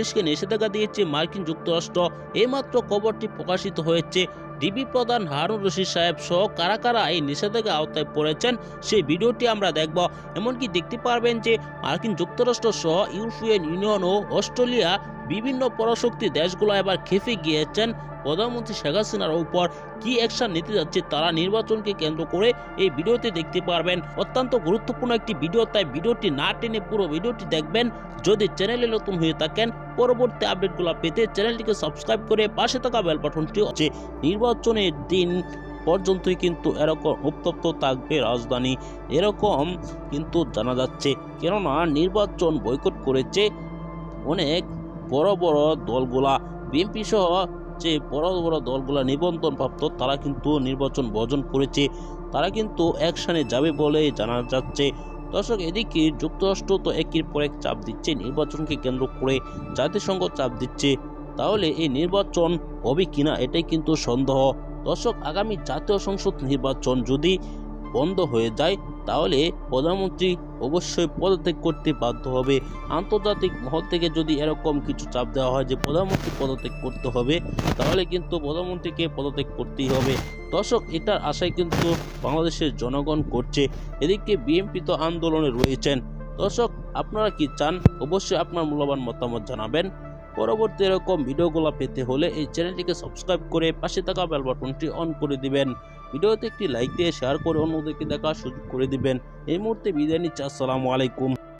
দেশকে নিষেধাজ্ঞা দিয়েছে মার্কিন যুক্তরাষ্ট্র। এইমাত্র খবরটি প্রকাশিত হয়েছে। ডিবি প্রধান হারুন রশিদ সাহেব সহ কারা কারা এই নিষেধাজ্ঞা আওতায় পড়েছেন, সেই ভিডিওটি আমরা দেখব। এমনকি দেখতে পারবেন যে মার্কিন যুক্তরাষ্ট্র সহ ইউরোপিয়ান ইউনিয়ন ও অস্ট্রেলিয়া বিভিন্ন পরাশক্তি দেশগুলো এবার খেপে গিয়েছেন প্রধানমন্ত্রী শেখ হাসিনার উপর। কি অ্যাকশন নিতে যাচ্ছে তারা নির্বাচনকে কেন্দ্র করে এই ভিডিওতে দেখতে পারবেন। অত্যন্ত গুরুত্বপূর্ণ একটি ভিডিও, তাই ভিডিওটি না টেনে পুরো ভিডিওটি দেখবেন। যদি চ্যানেলে নতুন হয়ে থাকেন, পরবর্তী আপডেটগুলো পেতে চ্যানেলটিকে সাবস্ক্রাইব করে পাশে থাকা বেল বাটনটি হচ্ছে নির্বাচনের দিন পর্যন্তই কিন্তু এরকম উত্তপ্ত থাকবে রাজধানী। এরকম কিন্তু জানা যাচ্ছে। কেননা নির্বাচন বয়কট করেছে অনেক বড় বড় দলগুলা বিএনপি সহ যে বড় বড় দলগুলা নিবন্ধন প্রাপ্ত, তারা কিন্তু নির্বাচন বর্জন করেছে। তারা কিন্তু অ্যাকশনে যাবে বলে জানা যাচ্ছে। দর্শক, এদিকে যুক্তরাষ্ট্র তো একের পর এক চাপ দিচ্ছে, নির্বাচনকে কেন্দ্র করে জাতিসংঘ চাপ দিচ্ছে। তাহলে এই নির্বাচন হবে কিনা, এটাই কিন্তু সন্দেহ। দর্শক, আগামী জাতীয় সংসদ নির্বাচন যদি বন্ধ হয়ে যায়, তাহলে প্রধানমন্ত্রী অবশ্যই পদত্যাগ করতে বাধ্য হবে। আন্তর্জাতিক মহল থেকে যদি এরকম কিছু চাপ দেওয়া হয় যে প্রধানমন্ত্রী পদত্যাগ করতে হবে, তাহলে কিন্তু প্রধানমন্ত্রীকে পদত্যাগ করতেই হবে। দর্শক, এটার আশায় কিন্তু বাংলাদেশের জনগণ করছে। এদিকে বিএনপি তো আন্দোলনে রয়েছেন। দর্শক, আপনারা কি চান? অবশ্যই আপনার মূল্যবান মতামত জানাবেন। পরবর্তী এরকম ভিডিওগুলো পেতে হলে এই চ্যানেলটিকে সাবস্ক্রাইব করে পাশে থাকা বেল বাটনটি অন করে দিবেন। ভিডিওতে একটি লাইক দিয়ে শেয়ার করে অন্যদেরকে দেখার সুযোগ করে দিবেন। এই মুহূর্তে বিদায় নিচ্ছি, আসসালামু আলাইকুম।